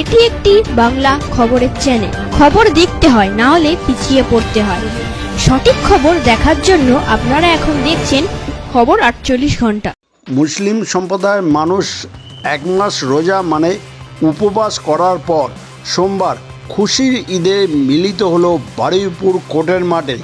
এটি একটি বাংলা খবরের চ্যানেল খবর দেখতে হয়, না হলে পিছিয়ে পড়তে হয়। সঠিক খবর দেখার জন্য আপনারা এখন দেখছেন খবর আটচল্লিশ ঘণ্টা। মুসলিম সম্প্রদায়ের মানুষ এক মাস রোজা মানে উপবাস করার পর সোমবার খুশির ঈদে মিলিত হলো বারুইপুর কোর্টের মাঠে।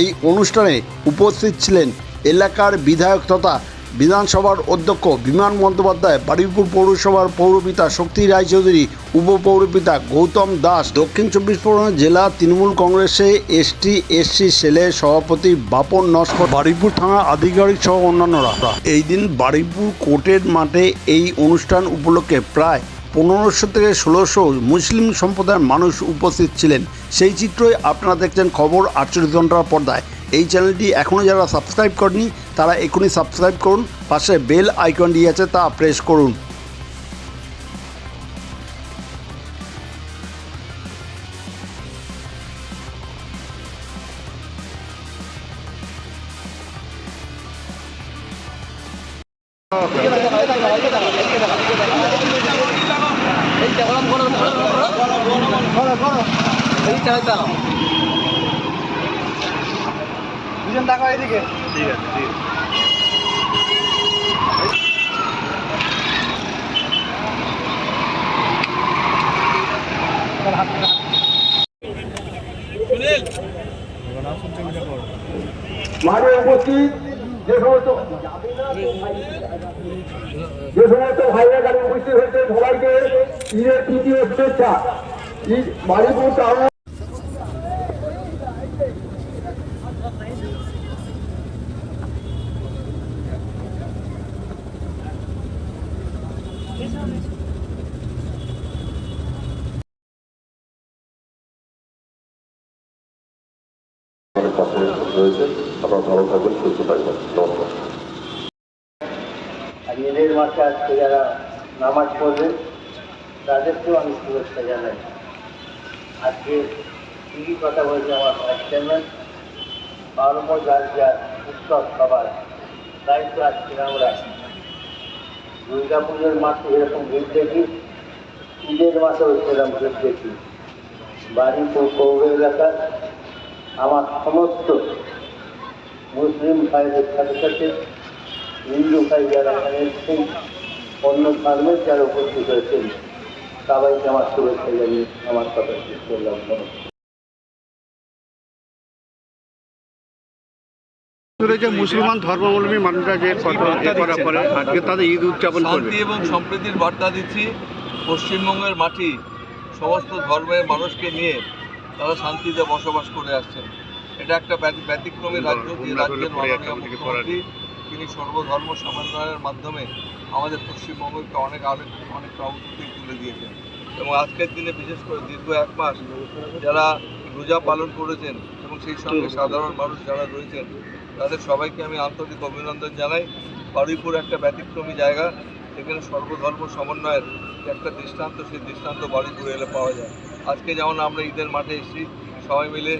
এই অনুষ্ঠানে উপস্থিত ছিলেন এলাকার বিধায়ক তথা বিধানসভার অধ্যক্ষ বিমান বন্দ্যোপাধ্যায়, বারুইপুর পৌরসভার পৌরপিতা শক্তি রায়চৌধুরী, উপপৌরপিতা গৌতম দাস, দক্ষিণ চব্বিশ পরগনা জেলা তৃণমূল কংগ্রেসে এসটি, এসসি সেলের সভাপতি বাপন নস্কর, বারুইপুর থানা আধিকারিক সহ অন্যান্যরা। এই দিন বারুইপুর কোর্টের মাঠে এই অনুষ্ঠান উপলক্ষে প্রায় পনেরোশো থেকে ষোলোশো মুসলিম সম্প্রদায়ের মানুষ উপস্থিত ছিলেন। সেই চিত্রই আপনারা দেখছেন খবর আটচল্লিশ ঘণ্টার পর্দায়। এই চ্যানেলটি এখনও যারা সাবস্ক্রাইব করেনি তারা এখনই সাবস্ক্রাইব করুন পাশে বেল আইকনটি আছে তা প্রেস করুন। টাকা এদিকে। মাঠে উপস্থিত যে সমস্ত যে সমস্ত ভাইরা গাড়ি উপস্থিত হয়েছে সবাইকে ঈদের তৃতীয় শুভেচ্ছা। ঈদ বাড়িপুর টাউন যারা নামাজ পড়বে তাদেরকেও আমি শুভেচ্ছা জানাই। আজকে ঠিকই কথা বলছে আমার ভাইস চেয়ারম্যান। যার উৎসব সবার। দায়িত্ব আজকে আমরা দুর্গা পুজোর মাঠে এরকম ভিড় দেখি ঈদের মাঠেও সেরকম ভিড় দেখি। বাড়ি পৌর এলাকার আমার সমস্ত মুসলিম ভাইদের সাথে সাথে হিন্দু ভাই যারা এসেছেন, অন্য ধর্মের যারা উপস্থিত হয়েছেন, সবাইকে আমার শুভেচ্ছা জানিয়ে আমার কথা শেষ করলাম। নমস্কার যে মুসলমান ধর্মাবলম্বী মানুষরা যে করার পরে আজকে তাদের ঈদ উদযাপন শান্তি এবং সম্প্রীতির বার্তা দিচ্ছি। পশ্চিমবঙ্গের মাটি সমস্ত ধর্মের মানুষকে নিয়ে তারা শান্তিতে বসবাস করে আসছেন। এটা একটা ব্যতিক্রমী রাজ্য যে রাজ্যের মাননীয় মুখ্যমন্ত্রী তিনি সর্বধর্ম সমন্বয়ের মাধ্যমে আমাদের পশ্চিমবঙ্গকে অনেক অনেক অনেকটা অগ্রগতি তুলে দিয়েছেন। এবং আজকের দিনে বিশেষ করে দীর্ঘ এক মাস যারা রোজা পালন করেছেন এবং সেই সঙ্গে সাধারণ মানুষ যারা রয়েছেন তাদের সবাইকে আমি আন্তরিক অভিনন্দন জানাই। বারুইপুর একটা ব্যতিক্রমী জায়গা সেখানে সর্বধর্ম সমন্বয়ের একটা দৃষ্টান্ত, সেই দৃষ্টান্ত বারুইপুরে এলে পাওয়া যায়। আজকে যেমন আমরা ঈদের মাঠে এসেছি, সবাই মিলে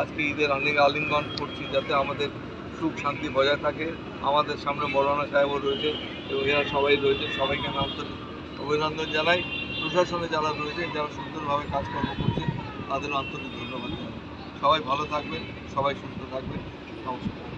আজকে ঈদের আলিঙ্গ আলিঙ্গন করছি যাতে আমাদের সুখ শান্তি বজায় থাকে। আমাদের সামনে মৌলানা সাহেবও রয়েছে, এবং এরা সবাই রয়েছে। সবাইকে আমি আন্তরিক অভিনন্দন জানাই। প্রশাসনে যারা রয়েছেন যারা সুন্দরভাবে কাজকর্ম করছেন তাদেরও আন্তরিক ধন্যবাদ জানাই। সবাই ভালো থাকবেন, সবাই সুস্থ থাকবেন। নমস্কার।